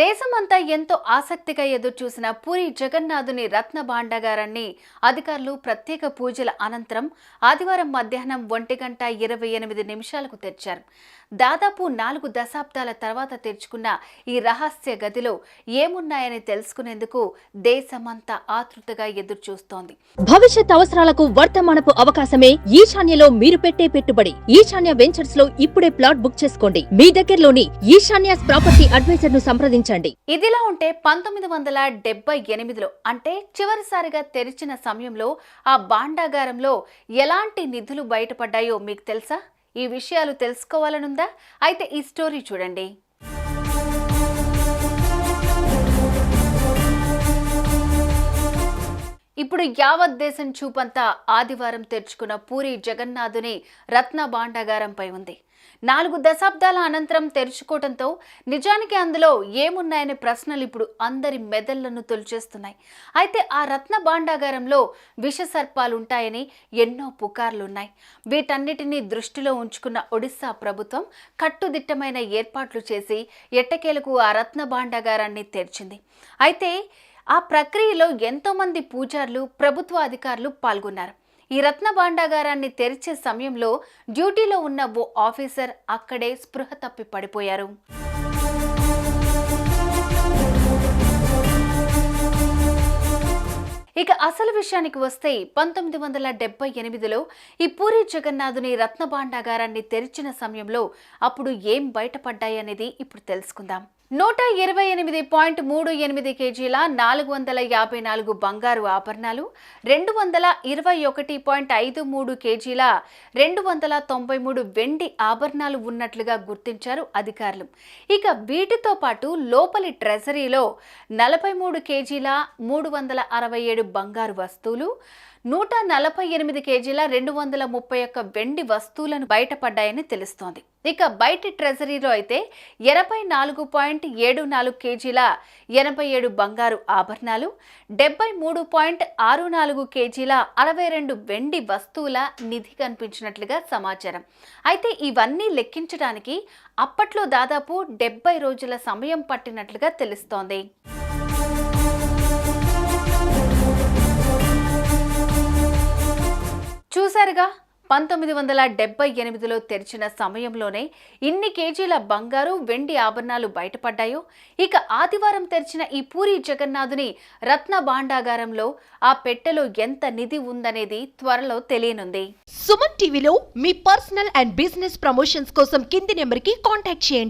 దేశమంతా ఎంతో ఆసక్తిగా ఎదురుచూసిన పూరి జగన్నాథుని రత్న భాండాగారాన్ని అధికారులు ప్రత్యేక పూజల అనంతరం ఆదివారం మధ్యాహ్నం ఒంటి గంట ఇరవై ఎనిమిది నిమిషాలకు తెరిచారు. దాదాపు నాలుగు దశాబ్దాల తర్వాత తెరుచుకున్న ఈ రహస్య గదిలో ఏమున్నాయని తెలుసుకునేందుకు దేశమంతా ఆతృతగా ఎదురుచూస్తోంది. భవిష్యత్ అవసరాలకు వర్తమానపు అవకాశమే ఈశాన్యలో మీరు పెట్టే పెట్టుబడి. ఈశాన్య వెంచర్స్లో ఇప్పుడే ప్లాట్ బుక్ చేసుకోండి. మీ దగ్గరలోని ఈశాన్య ప్రాపర్టీ అడ్వైజర్ను గమనించండి. ఇదిలా ఉంటే పంతొమ్మిది వందల డెబ్బై ఎనిమిదిలో అంటే చివరిసారిగా తెరిచిన సమయంలో ఆ భాండాగారంలో ఎలాంటి నిధులు బయటపడ్డాయో మీకు తెలుసా? ఈ విషయాలు తెలుసుకోవాలనుందా? అయితే ఈ స్టోరీ చూడండి. యావత్ దేశం చూపంతా ఆదివారం తెరుచుకున్న పూరి జగన్నాథుని రత్న భాండాగారంపై ఉంది. నాలుగు దశాబ్దాల అనంతరం తెరుచుకోవడంతో నిజానికి అందులో ఏమున్నాయనే ప్రశ్నలు ఇప్పుడు అందరి మెదళ్ళను తొలిచేస్తున్నాయి. అయితే ఆ రత్న భాండాగారంలో విష సర్పాలు ఉంటాయని ఎన్నో పుకార్లున్నాయి. వీటన్నిటినీ దృష్టిలో ఉంచుకున్న ఒడిశా ప్రభుత్వం కట్టుదిట్టమైన ఏర్పాట్లు చేసి ఎట్టకేలకు ఆ రత్న భాండాగారాన్ని తెరిచింది. అయితే ఆ ప్రక్రియలో ఎంతోమంది పూజారులు ప్రభుత్వ అధికారులు పాల్గొన్నారు. ఈ రత్న భాండాగారాన్ని తెరిచే సమయంలో డ్యూటీలో ఉన్న ఓ ఆఫీసర్ అక్కడే స్పృహ తప్పి పడిపోయారు. ఇక అసలు విషయానికి వస్తే పంతొమ్మిది వందల డెబ్బై ఎనిమిదిలో ఈ పూరి జగన్నాథుని రత్న భాండాగారాన్ని తెరిచిన సమయంలో అప్పుడు ఏం బయటపడ్డాయనేది ఇప్పుడు తెలుసుకుందాం. నూట ఇరవై ఎనిమిది పాయింట్ మూడు ఎనిమిది కేజీల నాలుగు వందల యాభై నాలుగు బంగారు ఆభరణాలు రెండు వందల ఇరవై ఒకటి పాయింట్ ఐదు మూడు కేజీల రెండు వందల తొంభై మూడు వెండి ఆభరణాలు ఉన్నట్లుగా గుర్తించారు అధికారులు. ఇక వీటితో పాటు లోపలి ట్రెజరీలో నలభై మూడు కేజీల మూడు వందల అరవై ఏడు బంగారు వస్తువులు నూట నలభై ఎనిమిది కేజీల రెండు వందల ముప్పై ఒక్క వెండి వస్తువులను బయటపడ్డాయని తెలుస్తోంది. ఇక బయటి ట్రెజరీలో అయితే ఎనభై నాలుగు పాయింట్ ఏడు నాలుగు కేజీల ఎనభై ఏడు బంగారు ఆభరణాలు డెబ్బై మూడు పాయింట్ ఆరు నాలుగు కేజీల అరవై రెండు వెండి వస్తువుల నిధి కనిపించినట్లుగా సమాచారం. అయితే ఇవన్నీ లెక్కించడానికి అప్పట్లో దాదాపు డెబ్బై రోజుల సమయం పట్టినట్లుగా తెలుస్తోంది. చూశారుగా పంతొమ్మిది వందల డెబ్బై ఎనిమిదిలో తెరిచిన సమయంలోనే ఇన్ని కేజీల బంగారు వెండి ఆభరణాలు బయటపడ్డాయో? ఇక ఆదివారం తెరిచిన ఈ పూరి జగన్నాథుని రత్న భాండాగారంలో ఆ పెట్టెలో ఎంత నిధి ఉందనేది త్వరలో తెలియనుంది. సుమన్ టీవీలో మీ పర్సనల్ అండ్ బిజినెస్ ప్రమోషన్స్ కోసం కింది నెంబర్కి కాంటాక్ట్ చేయండి.